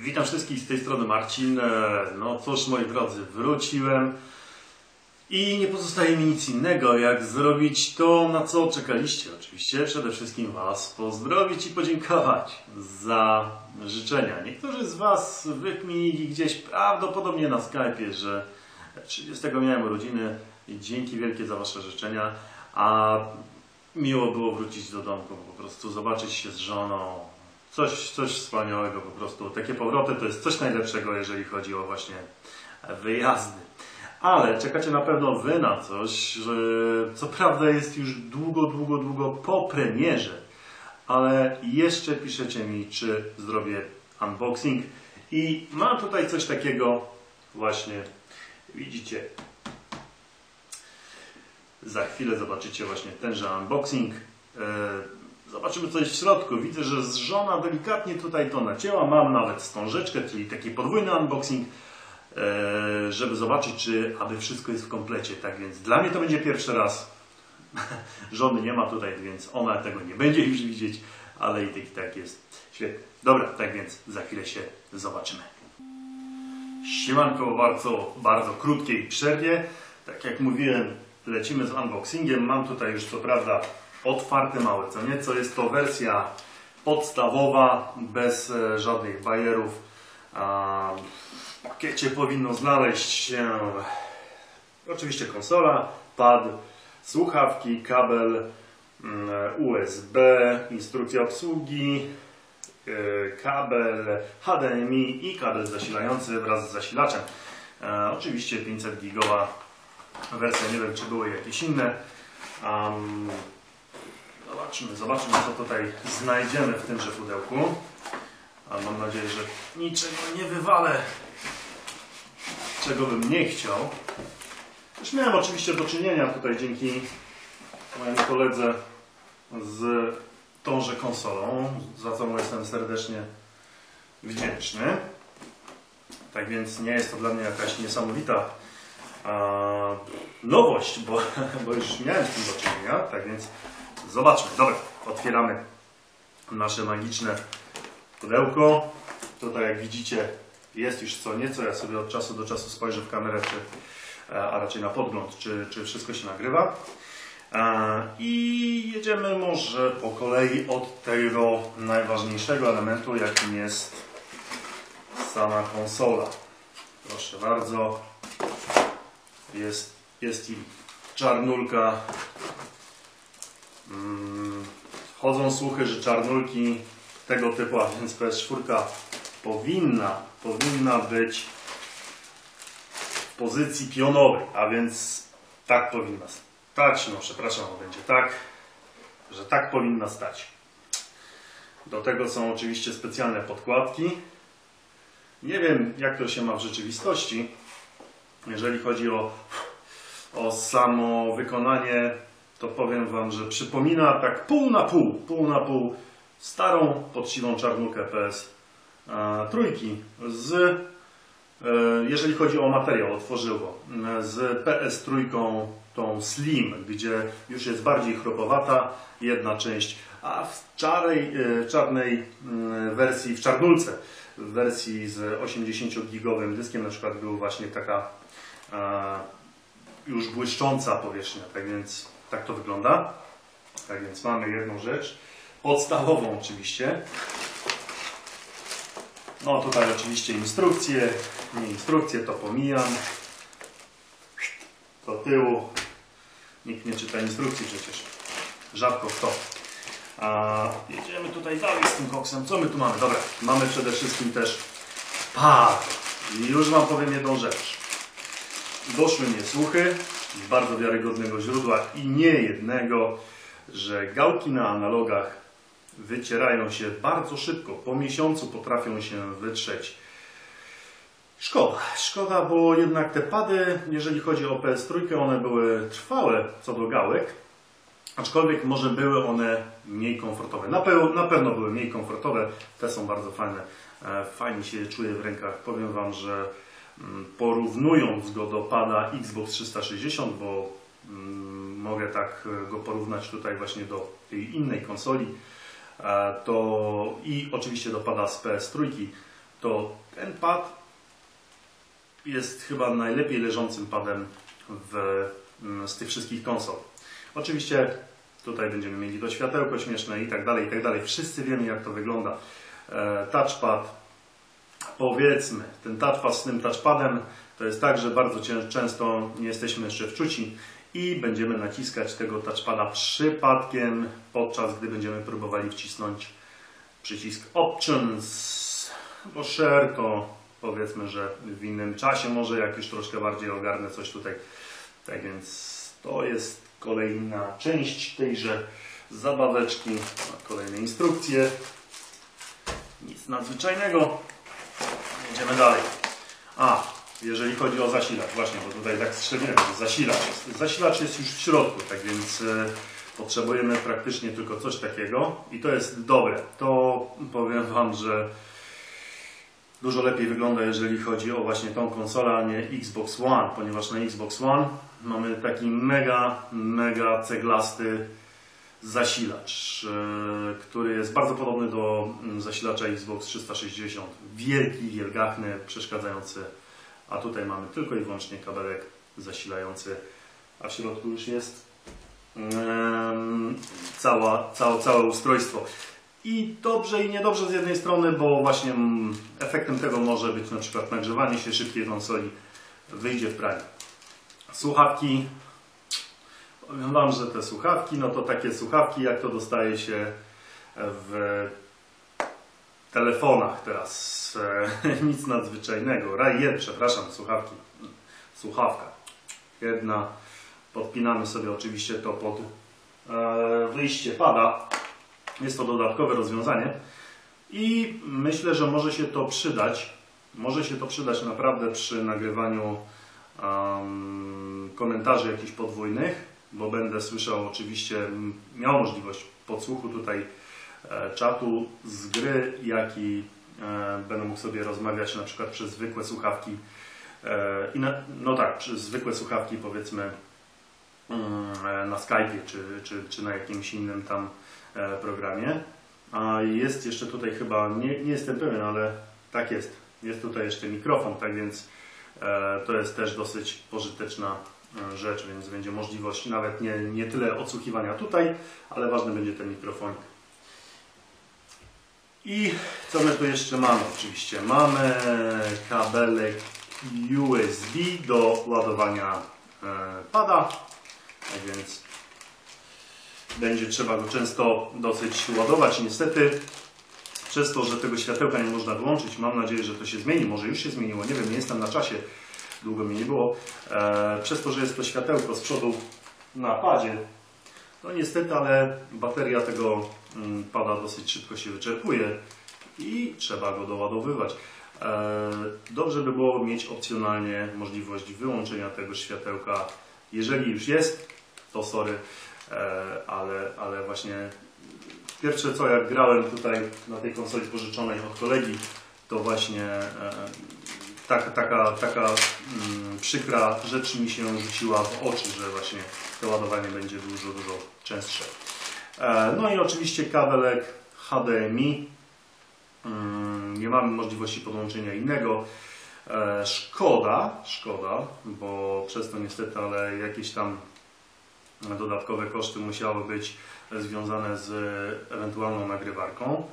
Witam wszystkich z tej strony Marcin. E, No cóż, moi drodzy, wróciłem i nie pozostaje mi nic innego, jak zrobić to, na co czekaliście. Oczywiście przede wszystkim Was pozdrowić i podziękować za życzenia. Niektórzy z Was wykminili gdzieś prawdopodobnie na Skype'ie, że 30 miałem urodziny dzięki wielkie za Wasze życzenia, a miło było wrócić do domku, po prostu zobaczyć się z żoną, coś, coś wspaniałego po prostu. Takie powroty to jest coś najlepszego, jeżeli chodzi o właśnie wyjazdy. Ale czekacie na pewno Wy na coś, że co prawda jest już długo, długo, długo po premierze, ale jeszcze piszecie mi, czy zrobię unboxing. I mam tutaj coś takiego właśnie, widzicie, za chwilę zobaczycie właśnie tenże unboxing. Zobaczymy coś w środku. Widzę, że żona delikatnie tutaj to nacięła. Mam nawet wstążeczkę, czyli taki podwójny unboxing, e, żeby zobaczyć, czy aby wszystko jest w komplecie. Tak więc dla mnie to będzie pierwszy raz. Żony nie ma tutaj, więc ona tego nie będzie już widzieć, ale i tak, i tak jest świetnie. Dobra, tak więc za chwilę się zobaczymy. Siemanko, bardzo, bardzo krótkiej przerwie. Tak jak mówiłem, lecimy z unboxingiem. Mam tutaj już co prawda otwarte małe, co nieco jest to wersja podstawowa, bez e, żadnych bajerów. W pakiecie powinno znaleźć się oczywiście konsola, pad, słuchawki, kabel mm, USB, instrukcja obsługi, e, kabel HDMI i kabel zasilający wraz z zasilaczem. E, Oczywiście 500 gigowa wersja, nie wiem czy były jakieś inne. Zobaczymy, zobaczymy co tutaj znajdziemy w tymże pudełku. A mam nadzieję, że niczego nie wywalę, czego bym nie chciał. Już miałem oczywiście do czynienia tutaj dzięki mojemu koledze z tąże konsolą, za co mu jestem serdecznie wdzięczny. Tak więc nie jest to dla mnie jakaś niesamowita nowość, bo, bo już miałem z tym do czynienia. Tak więc zobaczmy. Dobra, otwieramy nasze magiczne pudełko. Tutaj jak widzicie jest już co nieco. Ja sobie od czasu do czasu spojrzę w kamerę, czy, e, a raczej na podgląd, czy, czy wszystko się nagrywa. E, I jedziemy może po kolei od tego najważniejszego elementu, jakim jest sama konsola. Proszę bardzo. Jest, jest i czarnulka. Mm, Chodzą słuchy, że czarnulki tego typu, a więc PS4 powinna, powinna być w pozycji pionowej, a więc tak powinna stać. No przepraszam, będzie tak, że tak powinna stać. Do tego są oczywiście specjalne podkładki. Nie wiem, jak to się ma w rzeczywistości, jeżeli chodzi o, o samo wykonanie, to powiem Wam, że przypomina tak pół na pół, pół na pół starą, poczciwą czarnukę PS e, trójki z, e, jeżeli chodzi o materiał, o tworzywo, e, z PS trójką tą Slim, gdzie już jest bardziej chropowata jedna część, a w czarej, czarnej mm, wersji, w czarnulce, w wersji z 80-gigowym dyskiem na przykład był właśnie taka już błyszcząca powierzchnia, tak więc tak to wygląda. Tak więc mamy jedną rzecz, podstawową oczywiście. No tutaj oczywiście instrukcje, nie instrukcje to pomijam. Do tyłu, nikt nie czyta instrukcji przecież, rzadko kto. A jedziemy tutaj dalej z tym koksem. Co my tu mamy? Dobra, mamy przede wszystkim też pad. I już Wam powiem jedną rzecz. Doszły mnie słuchy z bardzo wiarygodnego źródła i nie jednego, że gałki na analogach wycierają się bardzo szybko. Po miesiącu potrafią się wytrzeć. Szkoda, szkoda, bo jednak te pady, jeżeli chodzi o PS3, one były trwałe co do gałek, aczkolwiek może były one mniej komfortowe. Na, pe na pewno były mniej komfortowe, te są bardzo fajne. E, Fajnie się czuje w rękach. Powiem Wam, że porównując go do pada Xbox 360, bo mm, mogę tak e, go porównać tutaj właśnie do tej innej konsoli, e, to i oczywiście do pada z PS3, to ten pad jest chyba najlepiej leżącym padem w, mm, z tych wszystkich konsol. Oczywiście tutaj będziemy mieli to światełko śmieszne i tak dalej, i tak dalej. Wszyscy wiemy jak to wygląda. E, touchpad, powiedzmy, ten touchpad z tym touchpadem to jest tak, że bardzo często nie jesteśmy jeszcze wczuci i będziemy naciskać tego touchpada przypadkiem, podczas gdy będziemy próbowali wcisnąć przycisk Options, bo Share to powiedzmy, że w innym czasie może jak już troszkę bardziej ogarnę coś tutaj. Tak więc to jest kolejna część tejże zabaweczki. Kolejne instrukcje. Nic nadzwyczajnego. Jedziemy dalej. A, jeżeli chodzi o zasilacz, właśnie, bo tutaj tak strzeliłem, zasilacz. Zasilacz jest już w środku, tak więc e, potrzebujemy praktycznie tylko coś takiego i to jest dobre. To powiem Wam, że dużo lepiej wygląda, jeżeli chodzi o właśnie tą konsolę, a nie Xbox One, ponieważ na Xbox One mamy taki mega, mega ceglasty zasilacz, e, który jest bardzo podobny do mm, zasilacza Xbox 360. Wielki, wielgachny, przeszkadzający, a tutaj mamy tylko i wyłącznie kabelek zasilający, a w środku już jest cała, całe, całe ustrojstwo. I dobrze i niedobrze z jednej strony, bo właśnie mm, efektem tego może być na przykład nagrzewanie się szybkiej konsoli wyjdzie w praniu. Słuchawki. Powiem Wam, że te słuchawki, no to takie słuchawki, jak to dostaje się w telefonach teraz. Nic nadzwyczajnego. Raj jed, przepraszam, słuchawki. Słuchawka. Jedna. Podpinamy sobie oczywiście to pod e, wyjście pada. Jest to dodatkowe rozwiązanie i myślę, że może się to przydać. Może się to przydać naprawdę przy nagrywaniu um, komentarzy jakichś podwójnych, bo będę słyszał oczywiście, miał możliwość podsłuchu tutaj e, czatu z gry, jak i e, będę mógł sobie rozmawiać na przykład przez zwykłe słuchawki. E, i na, no tak, przez zwykłe słuchawki powiedzmy mm, na Skype'ie czy, czy, czy na jakimś innym tam programie. A jest jeszcze tutaj chyba, nie, nie jestem pewien, ale tak jest. Jest tutaj jeszcze mikrofon, tak więc to jest też dosyć pożyteczna rzecz, więc będzie możliwość nawet nie, nie tyle odsłuchiwania tutaj, ale ważny będzie ten mikrofonik. I co my tu jeszcze mamy? Oczywiście mamy kabelek USB do ładowania e, pada, tak więc będzie trzeba go często dosyć ładować. Niestety przez to, że tego światełka nie można wyłączyć, mam nadzieję, że to się zmieni. Może już się zmieniło, nie wiem, nie jestem na czasie, długo mi nie było. E, przez to, że jest to światełko z przodu na padzie, no niestety, ale bateria tego mm, pada dosyć szybko się wyczerpuje i trzeba go doładowywać. E, Dobrze by było mieć opcjonalnie możliwość wyłączenia tego światełka. Jeżeli już jest, to sorry, e, ale, ale właśnie pierwsze co jak grałem tutaj na tej konsoli pożyczonej od kolegi, to właśnie e, taka, taka, taka mm, przykra rzecz mi się rzuciła w oczy, że właśnie to ładowanie będzie dużo, dużo częstsze. E, No i oczywiście kabelek HDMI. Mm, Nie mamy możliwości podłączenia innego. E, Szkoda, szkoda, bo przez to niestety, ale jakieś tam dodatkowe koszty musiały być związane z ewentualną nagrywarką.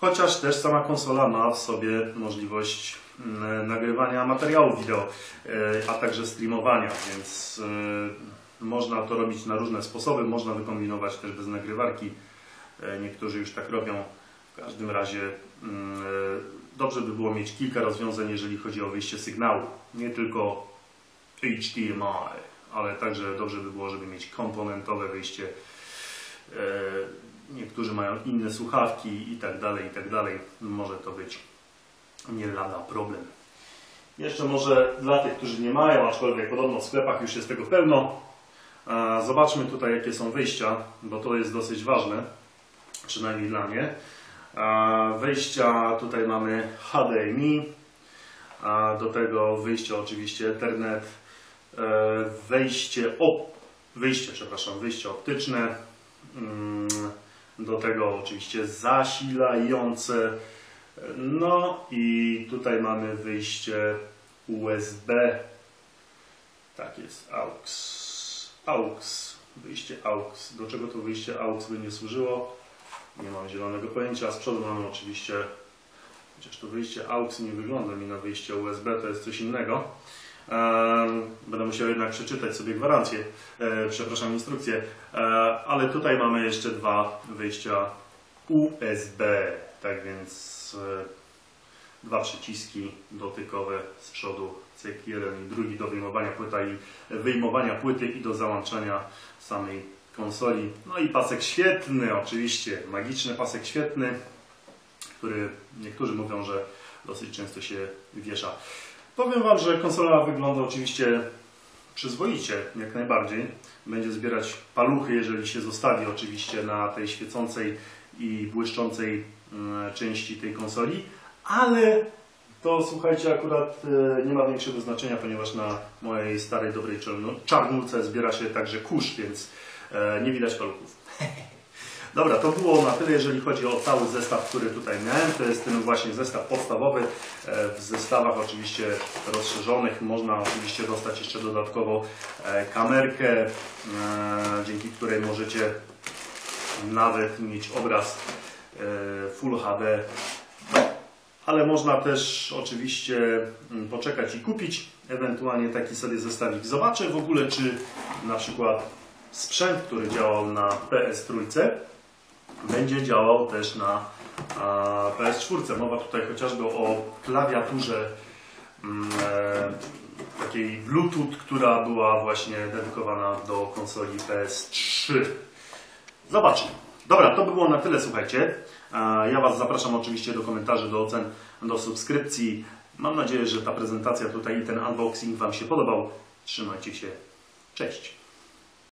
Chociaż też sama konsola ma w sobie możliwość nagrywania materiałów wideo, e, a także streamowania, więc e, można to robić na różne sposoby. Można wykombinować też bez nagrywarki. E, Niektórzy już tak robią. W każdym razie mm, dobrze by było mieć kilka rozwiązań, jeżeli chodzi o wyjście sygnału. Nie tylko HDMI, ale także dobrze by było, żeby mieć komponentowe wyjście. Niektórzy mają inne słuchawki i tak dalej, i tak dalej. Może to być nie lada problem. Jeszcze może dla tych, którzy nie mają, aczkolwiek podobno w sklepach już jest tego pełno. Zobaczmy tutaj, jakie są wyjścia, bo to jest dosyć ważne, przynajmniej dla mnie. Wejścia tutaj mamy HDMI, do tego wyjście oczywiście Ethernet, e, wejście op, wyjście, przepraszam, wyjście optyczne, mm, do tego oczywiście zasilające, No i tutaj mamy wyjście USB. Tak jest, AUX. AUX. Wyjście AUX. Do czego to wyjście AUX by nie służyło? Nie mam zielonego pojęcia. Z przodu mamy oczywiście, chociaż to wyjście AUX nie wygląda mi na wyjście USB, to jest coś innego. Będę musiał jednak przeczytać sobie gwarancję, e, przepraszam, instrukcję, E, ale tutaj mamy jeszcze dwa wyjścia USB, tak więc e, dwa przyciski dotykowe z przodu, cyk jeden i drugi do wyjmowania płyta i wyjmowania płyty i do załączania samej konsoli. No i pasek świetny, oczywiście, magiczny pasek świetny, który niektórzy mówią, że dosyć często się wiesza. Powiem Wam, że konsola wygląda oczywiście przyzwoicie, jak najbardziej. Będzie zbierać paluchy, jeżeli się zostawi oczywiście na tej świecącej i błyszczącej części tej konsoli, ale to słuchajcie, akurat e, nie ma większego znaczenia, ponieważ na mojej starej, dobrej czarnu- czarnulce zbiera się także kurz, więc e, nie widać paluchów. Dobra, to było na tyle, jeżeli chodzi o cały zestaw, który tutaj miałem. To jest ten właśnie zestaw podstawowy. E, W zestawach oczywiście rozszerzonych można oczywiście dostać jeszcze dodatkowo e, kamerkę, e, dzięki której możecie nawet mieć obraz e, Full HD. Ale można też oczywiście mm, poczekać i kupić ewentualnie taki sobie zestawik. Zobaczę w ogóle, czy na przykład sprzęt, który działał na PS3 będzie działał też na a, PS4. Mowa tutaj chociażby o klawiaturze mm, e, takiej Bluetooth, która była właśnie dedykowana do konsoli PS3. Zobaczmy. Dobra, to by było na tyle, słuchajcie. Ja Was zapraszam oczywiście do komentarzy, do ocen, do subskrypcji. Mam nadzieję, że ta prezentacja tutaj i ten unboxing Wam się podobał. Trzymajcie się. Cześć.